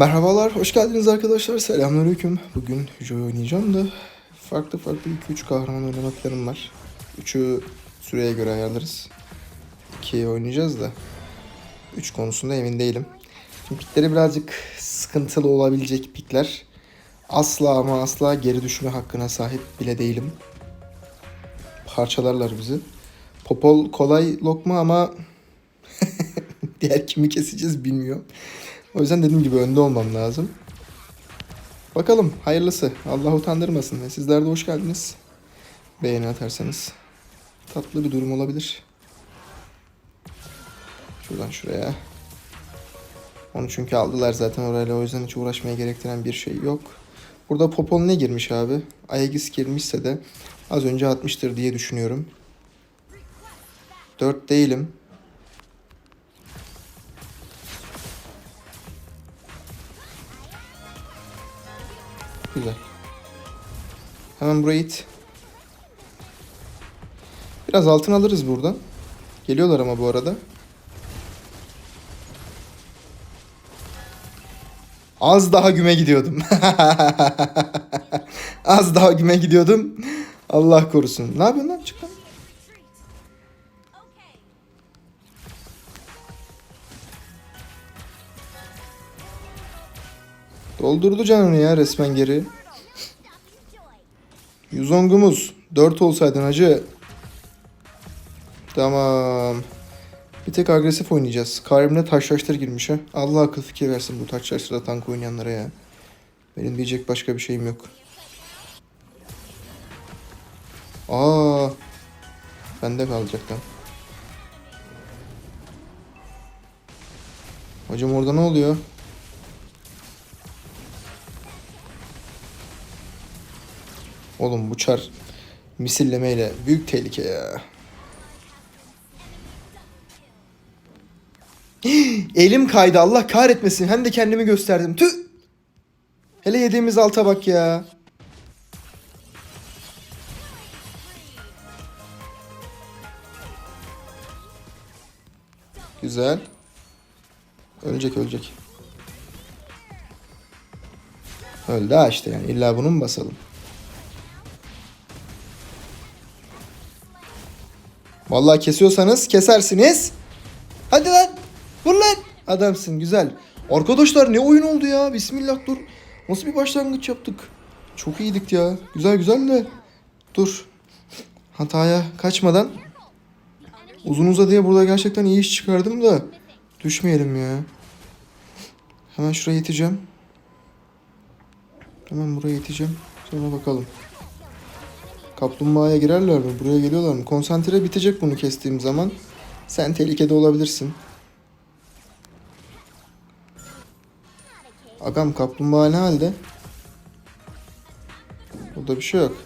Merhabalar, hoş geldiniz arkadaşlar. Selamünaleyküm. Bugün Joy oynayacağım da farklı farklı 2-3 kahraman oynama planım var. 3'ü süreye göre ayarlarız. 2'yi oynayacağız da 3 konusunda emin değilim. Şimdi pikleri birazcık sıkıntılı olabilecek pikler. Asla ama asla geri düşme hakkına sahip bile değilim. Parçalarlar bizi. Popol kolay lokma ama diğer kimi keseceğiz bilmiyorum. O yüzden dediğim gibi önde olmam lazım. Bakalım hayırlısı. Allah utandırmasın. Ve sizler de hoş geldiniz. Beğeni atarsanız tatlı bir durum olabilir. Şuradan şuraya. Onu çünkü aldılar zaten orayla o yüzden hiç uğraşmaya gerektiren bir şey yok. Burada Popol ne girmiş abi? Aegis girmişse de az önce atmıştır diye düşünüyorum. 4 değilim. Güzel. Hemen burayı it. Biraz altın alırız buradan. Geliyorlar ama bu arada. Az daha güme gidiyordum. Az daha güme gidiyordum. Allah korusun. Ne yapıyorsun lan? Çık lan. Doldurdu canını ya resmen geri. Yüzongumuz. 4 olsaydın hacı. Tamam. Bir tek agresif oynayacağız. Karim'le taşlaştır girmiş ha. Allah akıl fikir versin bu taşlaştırda tank oynayanlara ya. Benim diyecek başka bir şeyim yok. Aa. Bende kalacak lan. Hocam orada ne oluyor? Oğlum bu çar misillemeyle büyük tehlike ya. Elim kaydı Allah kahretmesin. Hem de kendimi gösterdim. Tüh. Hele yediğimiz alta bak ya. Güzel. Ölecek ölecek. Öldü ha işte yani. İlla bunu mu basalım? Vallahi kesiyorsanız kesersiniz. Hadi lan. Vur lan. Adamsın güzel. Arkadaşlar ne oyun oldu ya. Bismillah dur. Nasıl bir başlangıç yaptık. Çok iyiydik ya. Güzel güzel de. Dur. Hataya kaçmadan. Uzun uzadıya burada gerçekten iyi iş çıkardım da. Düşmeyelim ya. Hemen şuraya iteceğim. Hemen buraya iteceğim. Sonra bakalım. Kaplumbağaya girerler mi? Buraya geliyorlar mı? Konsantre bitecek bunu kestiğim zaman. Sen tehlikede olabilirsin. Agam kaplumbağa ne halde? Burada bir şey yok.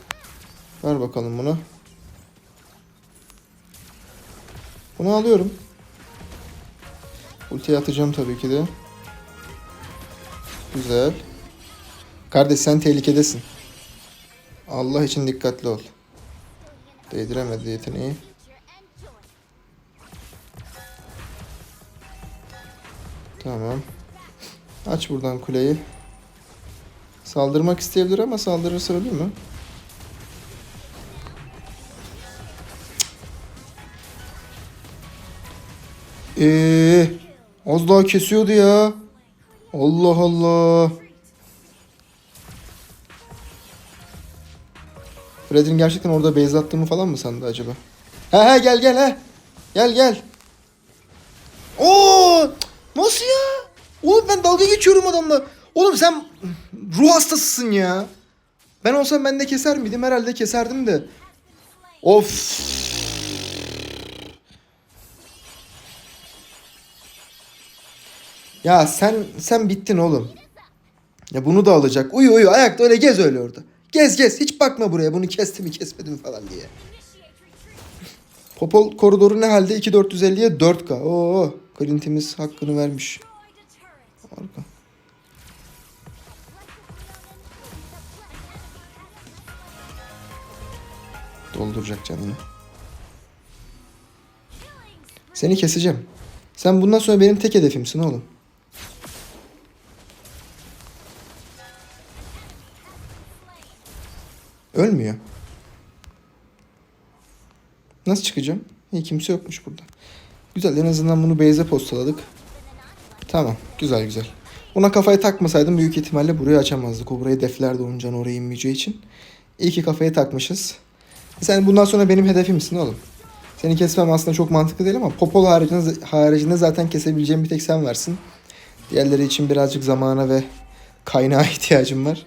Ver bakalım bunu. Bunu alıyorum. Ultiye atacağım tabii ki de. Güzel. Kardeş sen tehlikedesin. Allah için dikkatli ol. Değdiremedi yeteneği. Tamam. Aç buradan kuleyi. Saldırmak isteyebilir ama saldırırsa ölür mü? Eee, az daha kesiyordu ya. Allah Allah. Fred'in gerçekten orada base attığımı falan mı sandı acaba? He he gel gel he. Gel gel. Oo! Nasıl ya? Oğlum ben dalga geçiyorum adamla. Oğlum sen ruh hastasısın ya. Ben olsam ben de keser miydim? Herhalde keserdim de. Of. Ya sen sen bittin oğlum. Ya bunu da alacak. Uyu uyu ayakta öyle gez öyle orada. Gez gez hiç bakma buraya bunu kesti mi kesmedi mi falan diye. Popol koridoru ne halde 2450'ye 4K. Oo, Clint'imiz hakkını vermiş. Harika. Dolduracak canını. Seni keseceğim. Sen bundan sonra benim tek hedefimsin oğlum. Ölmüyor. Nasıl çıkacağım? İyi kimse yokmuş burada. Güzel en azından bunu base'e postaladık. Tamam güzel güzel. Ona kafayı takmasaydım büyük ihtimalle burayı açamazdık. O burayı deflerdi onun canı oraya inmeyeceği için. İyi ki kafayı takmışız. Sen bundan sonra benim hedefimsin oğlum. Seni kesmem aslında çok mantıklı değil ama Popol haricinde, haricinde zaten kesebileceğim bir tek sen varsın. Diğerleri için birazcık zamana ve kaynağa ihtiyacım var.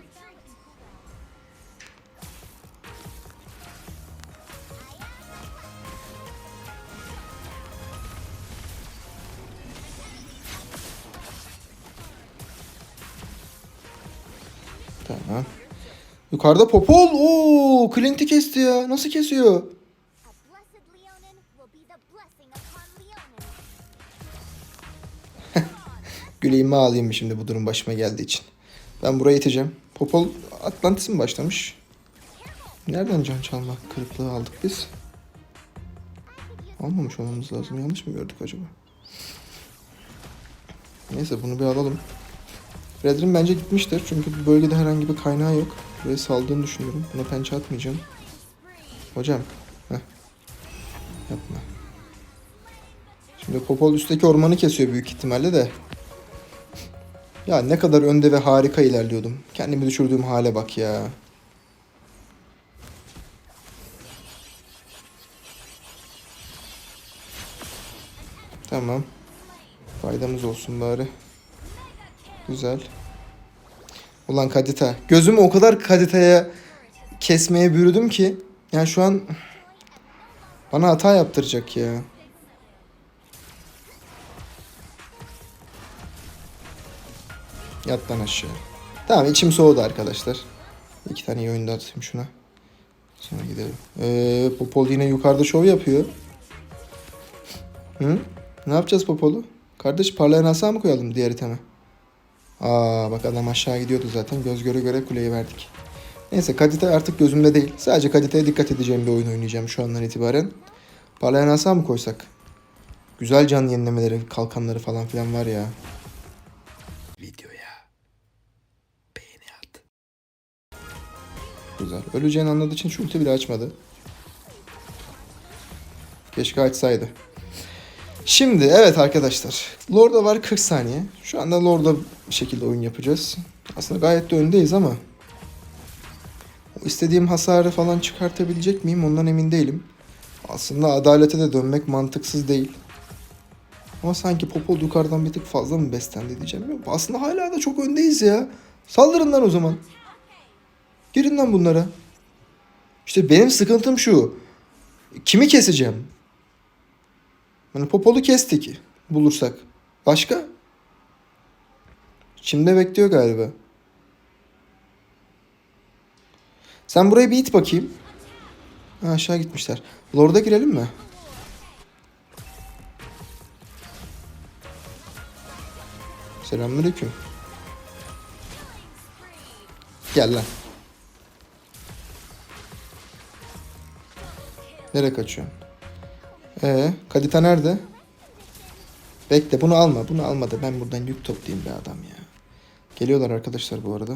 Yukarıda Popol. Oo, Clint'i kesti ya. Nasıl kesiyor? A blessed Leonin will be the blessing upon Leonin. Güleğimi alayım şimdi bu durum başıma geldiği için. Ben buraya iteceğim. Popol Atlantis mi başlamış? Nereden can çalma kırıklığı aldık biz? Almamış olmamız lazım. Yanlış mı gördük acaba? Neyse bunu bir alalım. Fredrin bence gitmiştir. Çünkü bu bölgede herhangi bir kaynağı yok. Buraya saldığını düşünüyorum. Buna pençe atmayacağım. Hocam. Heh. Yapma. Şimdi Popol üstteki ormanı kesiyor büyük ihtimalle de. Ya ne kadar önde ve harika ilerliyordum. Kendimi düşürdüğüm hale bak ya. Tamam. Faydamız olsun bari. Güzel. Ulan Kadita. Gözümü o kadar Kadita'ya kesmeye bürüdüm ki. Yani şu an bana hata yaptıracak ya. Yat lan aşağı. Tamam içim soğudu arkadaşlar. İki tane iyi oyunda atayım şuna. Sonra gidelim. Ee, Popol yine yukarıda şov yapıyor. Hı? Ne yapacağız Popol'u? Kardeş parlayan asa mı koyalım diğer iteme? Aa bak adam aşağı gidiyordu zaten. Göz göre göre kuleyi verdik. Neyse Kadite artık gözümde değil. Sadece Kadite'ye dikkat edeceğim bir oyun oynayacağım şu andan itibaren. Parlayan asa mı koysak? Güzel can yenilemeleri, kalkanları falan filan var ya. Videoya beğeni at. Güzel. Öleceğini anladığı için şu ulti bile açmadı. Keşke açsaydı. Şimdi evet arkadaşlar. Lord'a var 40 saniye. Şu anda Lord'a bir şekilde oyun yapacağız. Aslında gayet de öndeyiz ama istediğim hasarı falan çıkartabilecek miyim ondan emin değilim. Aslında adalete de dönmek mantıksız değil. Ama sanki Popol yukarıdan bir tık fazla mı beslendi diyeceğim. Yok, aslında hala da çok öndeyiz ya. Saldırın lan o zaman. Girin lan bunlara. İşte benim sıkıntım şu. Kimi keseceğim? Hani Popol'u kestik bulursak. Başka? Şimdi bekliyor galiba. Sen buraya bir it bakayım. Ha, aşağı gitmişler. Lord'a girelim mi? Selamünaleyküm. Gel lan. Nereye kaçıyorsun? Ee, Kadita nerede? Bekle bunu alma. Bunu almadı. Ben buradan yük toplayayım be adam ya. Geliyorlar arkadaşlar bu arada.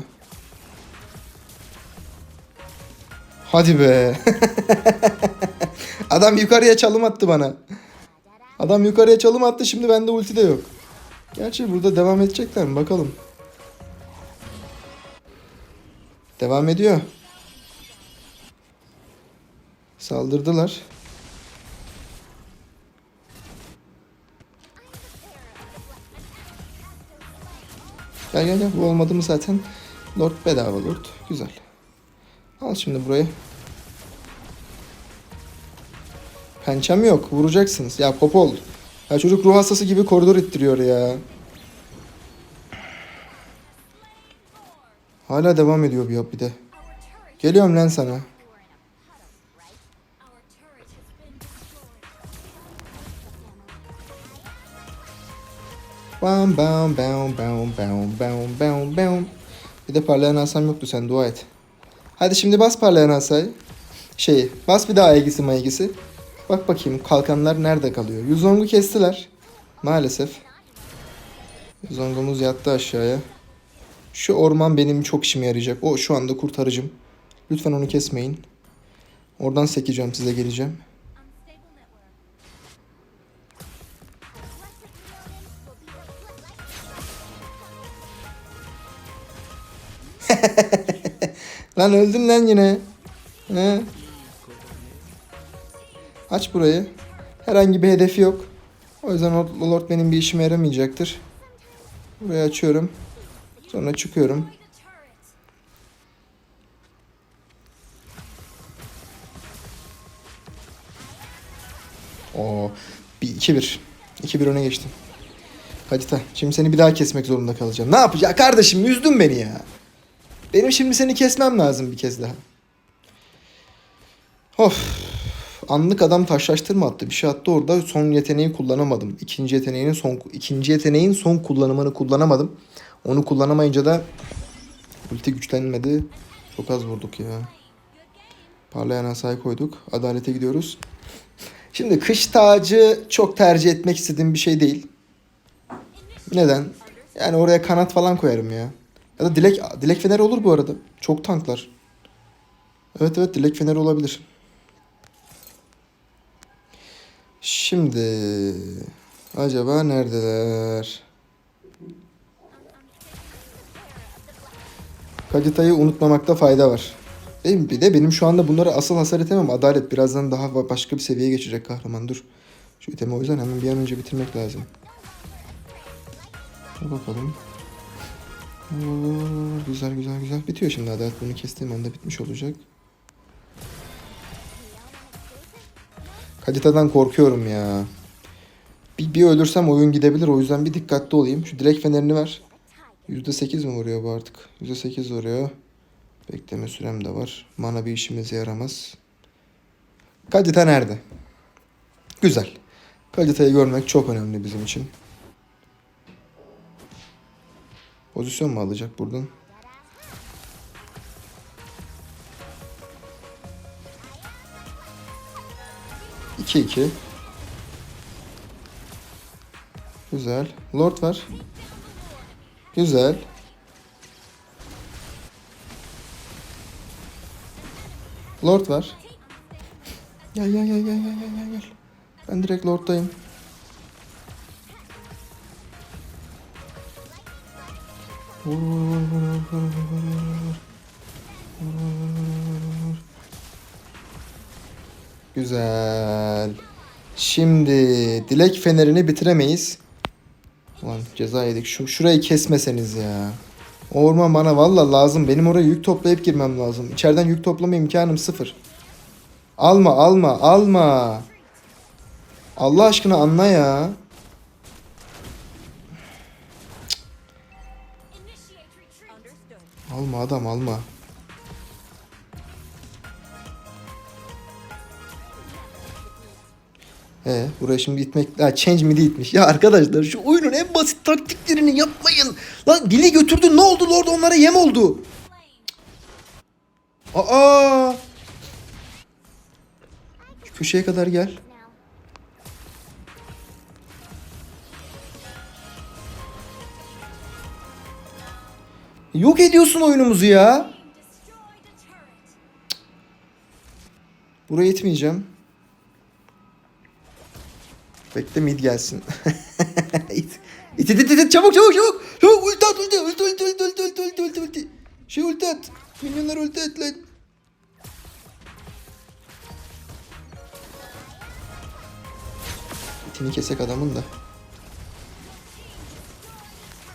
Hadi be. adam yukarıya çalım attı bana. Adam yukarıya çalım attı. Şimdi bende ulti de yok. Gerçi burada devam edecekler mi? Bakalım. Devam ediyor. Saldırdılar. Gel gel gel. Bu olmadı mı zaten? Lord bedava Lord. Güzel. Al şimdi burayı. Pençem yok. Vuracaksınız. Ya Popol. Ya çocuk ruh hastası gibi koridor ittiriyor ya. Hala devam ediyor bir, bir de. Geliyorum lan sana. Bam bam bam bam bam bam bam bam. Bir de parlayan asam yoktu sen dua et. Hadi şimdi bas parlayan asayı. Şeyi bas bir daha ilgisi maygisi. Bak bakayım kalkanlar nerede kalıyor. Yuzong'u kestiler. Maalesef. Yuzong'umuz yattı aşağıya. Şu orman benim çok işime yarayacak. O şu anda kurtarıcım. Lütfen onu kesmeyin. Oradan sekeceğim size geleceğim. Lan öldün lan yine. He. Aç burayı. Herhangi bir hedefi yok. O yüzden o Lord benim bir işime yaramayacaktır. Burayı açıyorum. Sonra çıkıyorum. Bir 2-1. 2-1 öne geçtim. Hadi ta. Şimdi seni bir daha kesmek zorunda kalacağım. Ne yapacağım? Kardeşim üzdün beni ya. Benim şimdi seni kesmem lazım bir kez daha. Of. Anlık adam taşlaştırma attı. Bir şey attı orada. Son yeteneği kullanamadım. İkinci yeteneğinin son ikinci yeteneğin son kullanımını kullanamadım. Onu kullanamayınca da ulti güçlenmedi. Çok az vurduk ya. Parlayan asayı koyduk. Adalete gidiyoruz. Şimdi kış tacı çok tercih etmek istediğim bir şey değil. Neden? Yani oraya kanat falan koyarım ya. Ya da dilek dilek feneri olur bu arada. Çok tanklar. Evet evet dilek feneri olabilir. Şimdi acaba neredeler? Kagita'yı unutmamakta fayda var. Değil mi? Bir de benim şu anda bunları asıl hasar etemem. Adalet birazdan daha ba- başka bir seviyeye geçecek kahraman. Dur. Şu itemi o yüzden hemen bir an önce bitirmek lazım. Dur bakalım. Güzel güzel güzel. Bitiyor şimdi adalet. Bunu kestiğim anda bitmiş olacak. Kagita'dan korkuyorum ya. Bir, bir ölürsem oyun gidebilir. O yüzden bir dikkatli olayım. Şu direk fenerini ver. %8 mi vuruyor bu artık? %8 vuruyor. Bekleme sürem de var. Mana bir işimize yaramaz. Kadita nerede? Güzel. Kadita'yı görmek çok önemli bizim için. Pozisyon mu alacak buradan? İki iki. Güzel. Lord var. Güzel. Lord var. Gel gel gel gel gel gel gel. Ben direkt Lord'dayım. Vur vur vur vur vur vur vur vur. Vur vur vur vur. Güzel. Şimdi dilek fenerini bitiremeyiz. Ulan ceza yedik. Şu, şurayı kesmeseniz ya. Orman bana valla lazım. Benim oraya yük toplayıp girmem lazım. İçeriden yük toplama imkanım sıfır. Alma alma alma. Allah aşkına anla ya. Alma adam alma. E buraya şimdi gitmek... Ha change midi gitmiş. Ya arkadaşlar şu oyunun en basit taktiklerini yapmayın. Lan dili götürdü ne oldu Lord onlara yem oldu. Aa! Şu köşeye kadar gel. Yok ediyorsun oyunumuzu ya. Buraya itmeyeceğim. Bekle mid gelsin. it. İt it it it çabuk çabuk çabuk. Çabuk ulti at ulti ulti ulti ulti ulti ulti ulti ulti ulti. Şey ulti at. Minyonlar ulti at lan. İtini kesek adamın da.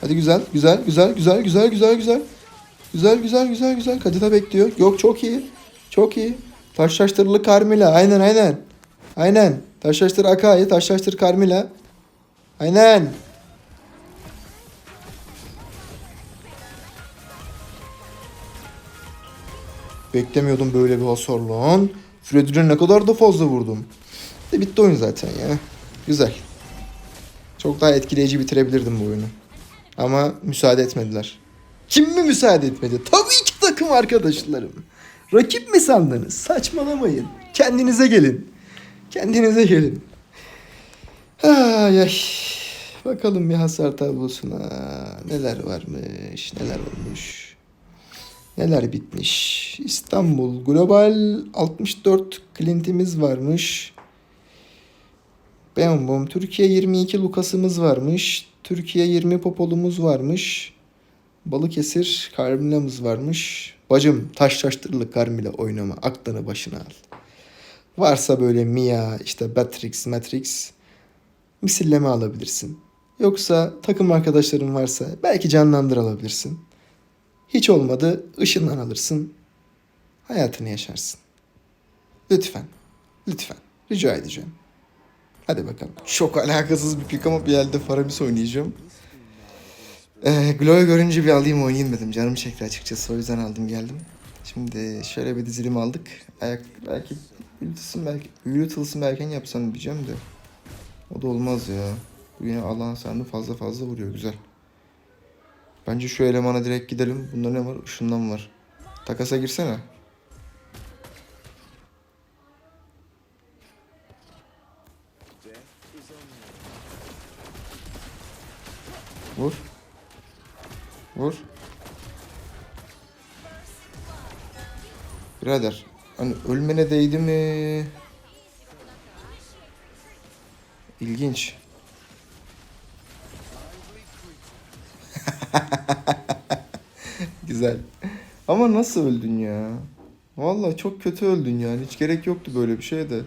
Hadi güzel, güzel, güzel, güzel, güzel, güzel, güzel. Güzel, güzel, güzel, güzel. Kadita bekliyor. Yok çok iyi. Çok iyi. Taşlaştırılı Carmilla. Aynen, aynen. Aynen. Taşlaştır Akai, taşlaştır Carmilla. Aynen. Beklemiyordum böyle bir hasar lan. Freddy'ne ne kadar da fazla vurdum. De bitti oyun zaten ya. Güzel. Çok daha etkileyici bitirebilirdim bu oyunu. Ama müsaade etmediler. Kim mi müsaade etmedi? Tabii ki takım arkadaşlarım. Rakip mi sandınız? Saçmalamayın. Kendinize gelin. Kendinize gelin. Ay ay. Bakalım bir hasar tablosuna. Neler varmış, neler olmuş. Neler bitmiş? İstanbul Global 64 Clint'imiz varmış. Bam bum. Türkiye 22 Lukas'ımız varmış. Türkiye 20 Popolumuz varmış. Balıkesir Carmila'mız varmış. Bacım taş taştırılık Carmila oynama. Aklını başına al. Varsa böyle Mia, işte Batrix, Matrix misilleme alabilirsin. Yoksa takım arkadaşların varsa belki canlandır alabilirsin. Hiç olmadı ışından alırsın. Hayatını yaşarsın. Lütfen. Lütfen. Rica edeceğim. Hadi bakalım. Çok alakasız bir pick ama bir elde Faramis oynayacağım. Ee, Glo'yu görünce bir alayım oynayayım dedim. Canım çekti açıkçası. O yüzden aldım geldim. Şimdi şöyle bir dizilim aldık. Ayak belki Hültılsın belki Hültılsın belki yapsam diyeceğim de. O da olmaz ya. Bu yine Allah'ın sandı fazla fazla vuruyor güzel. Bence şu elemana direkt gidelim. Bunda ne var? Işından var. Takasa girsene. Vur. Birader. Hani ölmene değdi mi? İlginç. Güzel. Ama nasıl öldün ya? Vallahi çok kötü öldün yani. Hiç gerek yoktu böyle bir şeye de.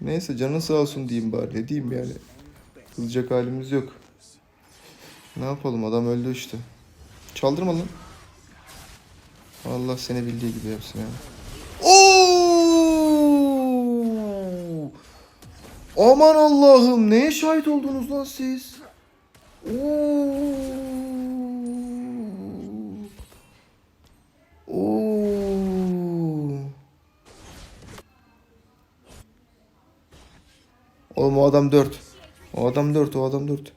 Neyse canın sağ olsun diyeyim bari. Ne diyeyim yani. Kızacak halimiz yok. Ne yapalım adam öldü işte. Çaldırma lan. Allah seni bildiği gibi yapsın ya. Oo! Aman Allah'ım neye şahit oldunuz lan siz? Oo! Oğlum o adam 4. O adam 4, o adam 4.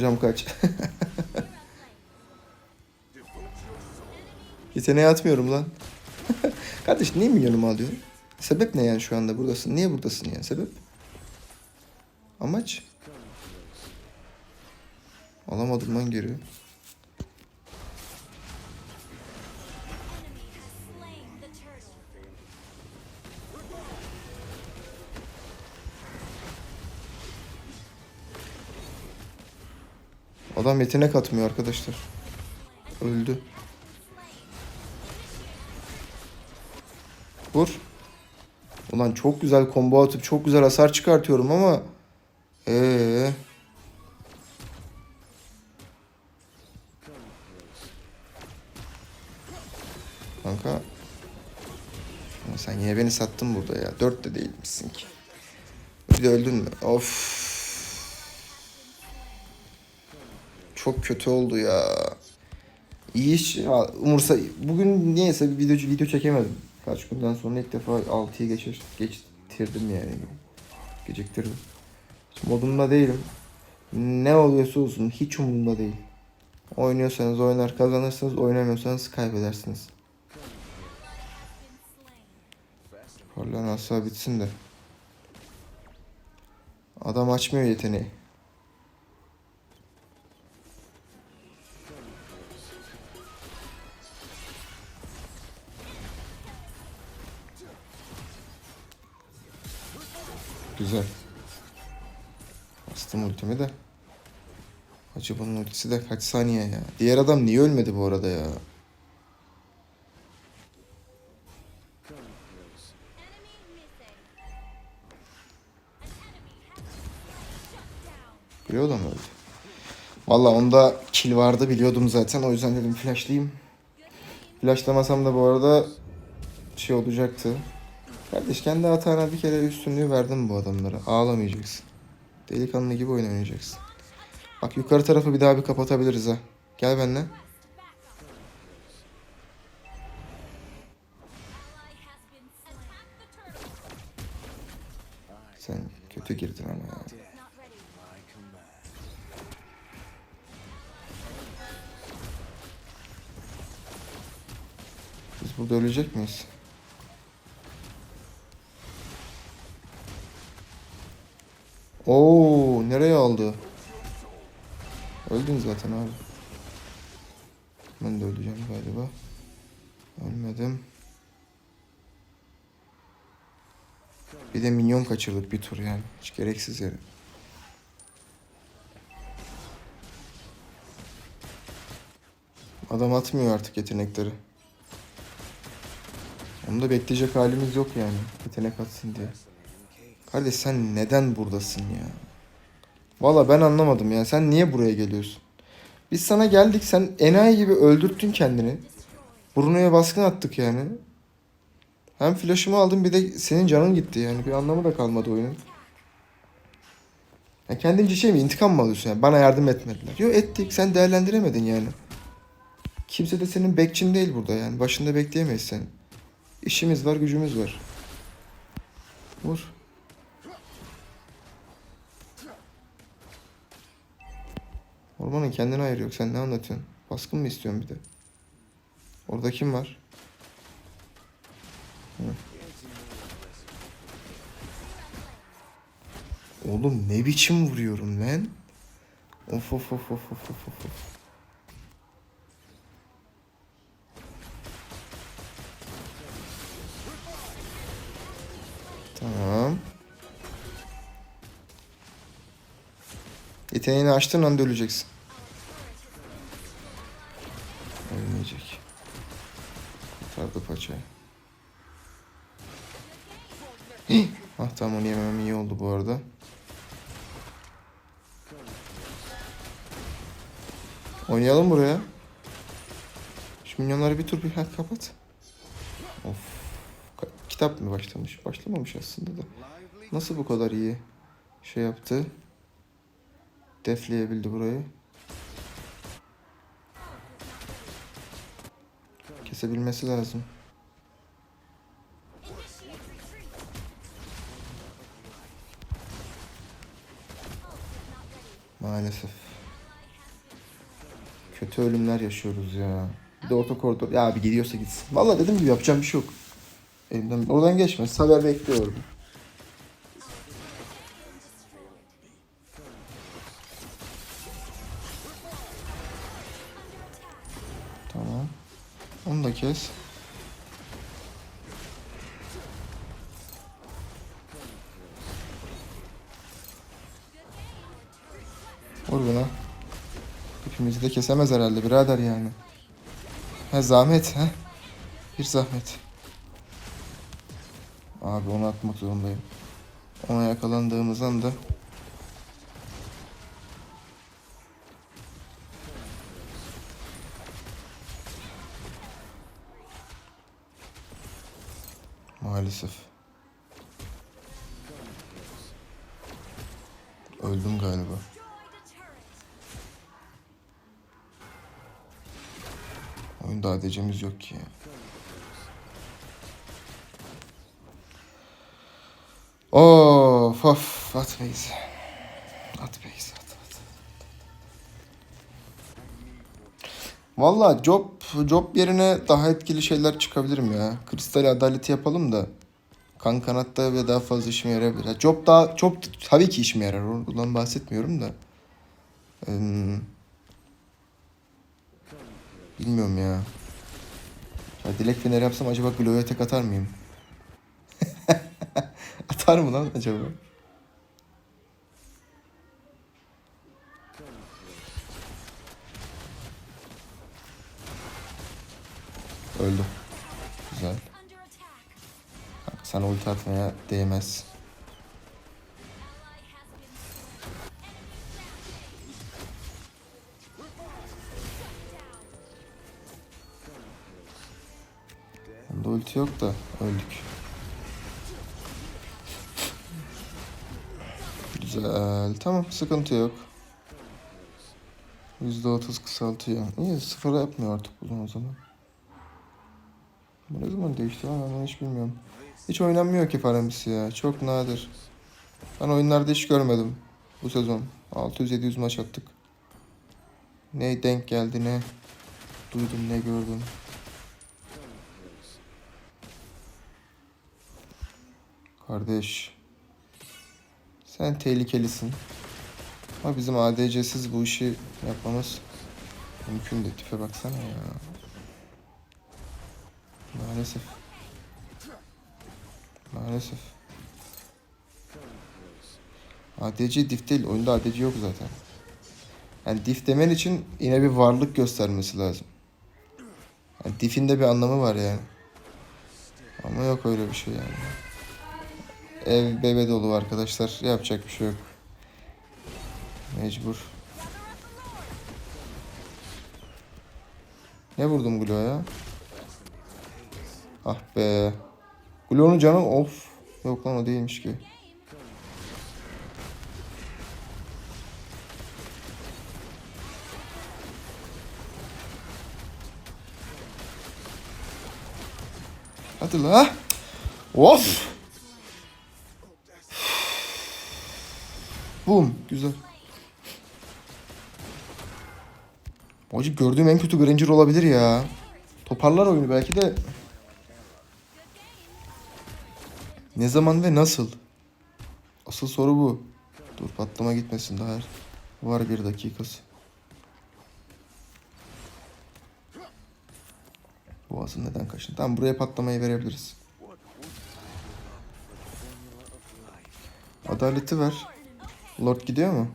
Hocam kaç. Yeteneğe atmıyorum lan. Kardeş niye milyonumu alıyorsun? Sebep ne yani şu anda buradasın? Niye buradasın yani sebep? Amaç? Alamadım lan geri. Adam yetenek atmıyor arkadaşlar. Öldü. Vur. Ulan çok güzel combo atıp çok güzel hasar çıkartıyorum ama ee Kanka Ama sen yine beni sattın burada ya. Dört de değilmişsin ki. Bir de öldün mü? Of. Çok kötü oldu ya. İyi iş. Umursa bugün niyeyse bir video, video çekemedim. Kaç günden sonra ilk defa 6'yı geçir, geçtirdim yani. Geciktirdim. Modumda değilim. Ne oluyorsa olsun hiç umurumda değil. Oynuyorsanız oynar kazanırsınız, oynamıyorsanız kaybedersiniz. Parlan asla bitsin de. Adam açmıyor yeteneği. Güzel. Bastım ultimi de. Hacı bunun ultisi de kaç saniye ya. Diğer adam niye ölmedi bu arada ya? Biliyor mı öldü? Valla onda kill vardı biliyordum zaten. O yüzden dedim flashlayayım. Flashlamasam da bu arada şey olacaktı. Kardeş kendi hatana bir kere üstünlüğü verdin bu adamlara. Ağlamayacaksın. Delikanlı gibi oynayacaksın. Bak yukarı tarafı bir daha bir kapatabiliriz ha. Gel benimle. Sen kötü girdin ama ya. Biz burada ölecek miyiz? Oo, nereye aldı? Öldün zaten abi. Ben de öleceğim galiba. Ölmedim. Bir de minyon kaçırdık bir tur yani. Hiç gereksiz yere. Adam atmıyor artık yetenekleri. Onu da bekleyecek halimiz yok yani. Yetenek atsın diye. Kardeş sen neden buradasın ya? Valla ben anlamadım ya. Sen niye buraya geliyorsun? Biz sana geldik sen enayi gibi öldürttün kendini. Bruno'ya baskın attık yani. Hem flash'ımı aldım bir de senin canın gitti yani. Bir anlamı da kalmadı oyunun. Ya kendince şey mi intikam mı alıyorsun yani? Bana yardım etmediler. Yok ettik sen değerlendiremedin yani. Kimse de senin bekçin değil burada yani. Başında bekleyemeyiz seni. İşimiz var gücümüz var. Vur. Ormanın kendine ayırı yok. Sen ne anlatıyorsun? Baskın mı istiyorsun bir de? Orada kim var? Hı. Oğlum ne biçim vuruyorum lan? Of of of of of of of. Yeteneğini açtığın anda öleceksin. Ölmeyecek. Paçayı. Hih! ah tamam onu yememem iyi oldu bu arada. Oynayalım buraya. Şu minyonları bir tur bir ha, kapat. Of. Kitap mı başlamış? Başlamamış aslında da. Nasıl bu kadar iyi şey yaptı? Defleyebildi burayı. Kesebilmesi lazım. Maalesef. Kötü ölümler yaşıyoruz ya. Bir de orta koridor. Ya abi gidiyorsa gitsin. Vallahi dedim gibi yapacağım bir şey yok. Elimden oradan geçmez. Haber bekliyorum. Kes. Vur buna. Hepimizi de kesemez herhalde birader yani. Ha zahmet ha. Bir zahmet. Abi onu atmak zorundayım. Ona yakalandığımız anda Maalesef. Öldüm galiba. Oyunda ADC'miz yok ki ya. Of of at base. At base at at. Valla job, job yerine daha etkili şeyler çıkabilirim ya. Kristal adaleti yapalım da. Kan kanatta ve daha fazla işime yarayabilir. Ya Job daha, job tabii ki işime yarar. Ondan bahsetmiyorum da. Eee, bilmiyorum ya. Ya dilek feneri yapsam acaba Glow'ya tek atar mıyım? atar mı lan acaba? Öldü. Güzel. Sana ulti atmaya değmez. Onda ulti yok da öldük. Güzel. Tamam sıkıntı yok. %30 kısaltıyor. İyi sıfıra yapmıyor artık bunu o zaman. Ne zaman değişti lan ben hiç bilmiyorum. Hiç oynanmıyor ki Faramis ya. Çok nadir. Ben oyunlarda hiç görmedim bu sezon. 600-700 maç attık. Ne denk geldi ne duydum ne gördüm. Kardeş. Sen tehlikelisin. Ama bizim ADC'siz bu işi yapmamız mümkün değil. Tipe baksana ya. Maalesef. Maalesef. ADC diff değil. Oyunda ADC yok zaten. Yani diff demen için yine bir varlık göstermesi lazım. Yani diff'in de bir anlamı var yani. Ama yok öyle bir şey yani. Ev bebe dolu arkadaşlar. Yapacak bir şey yok. Mecbur. Ne vurdum Glo'ya? Ah be. Glo'nun canı of. Yok lan o değilmiş ki. Hadi la. Of. Bum. Güzel. Hacı gördüğüm en kötü Granger olabilir ya. Toparlar oyunu belki de. Ne zaman ve nasıl? Asıl soru bu. Dur patlama gitmesin daha. Var bir dakikası. Boğazın neden kaçtın? Tamam buraya patlamayı verebiliriz. Adaleti ver. Lord gidiyor mu?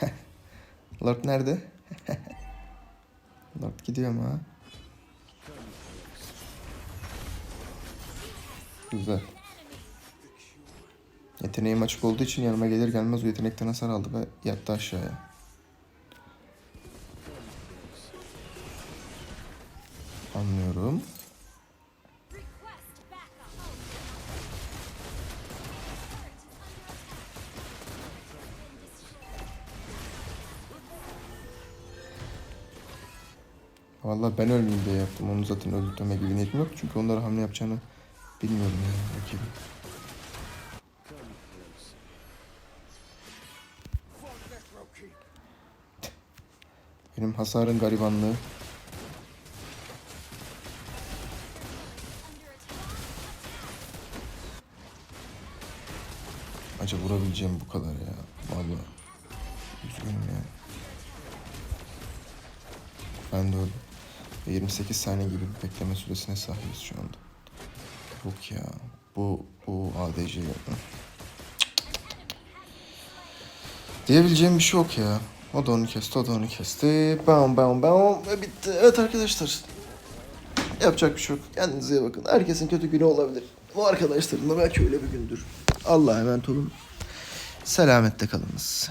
Lord nerede? Lord gidiyor mu ha? Güzel. Yeteneğim açık olduğu için yanıma gelir gelmez o yetenekten hasar aldı ve yattı aşağıya. Anlıyorum. Vallahi ben ölmeyeyim diye yaptım. Onu zaten öldürtme gibi niyetim yok. Çünkü onlara hamle yapacağını bilmiyorum yani rakibim. Benim hasarın garibanlığı. Acaba vurabileceğim bu kadar ya. Vallahi. Üzgünüm ya. Ben de öyle. Ve 28 saniye gibi bir bekleme süresine sahibiz şu anda. Yok ya. Bu, bu ADC. Diyebileceğim bir şey yok ya. O da onu kesti, o da onu kesti. Bam bam bam ve bitti. Evet arkadaşlar. Yapacak bir şey yok. Kendinize iyi bakın. Herkesin kötü günü olabilir. Bu arkadaşların da belki öyle bir gündür. Allah'a emanet olun. Selamette kalınız.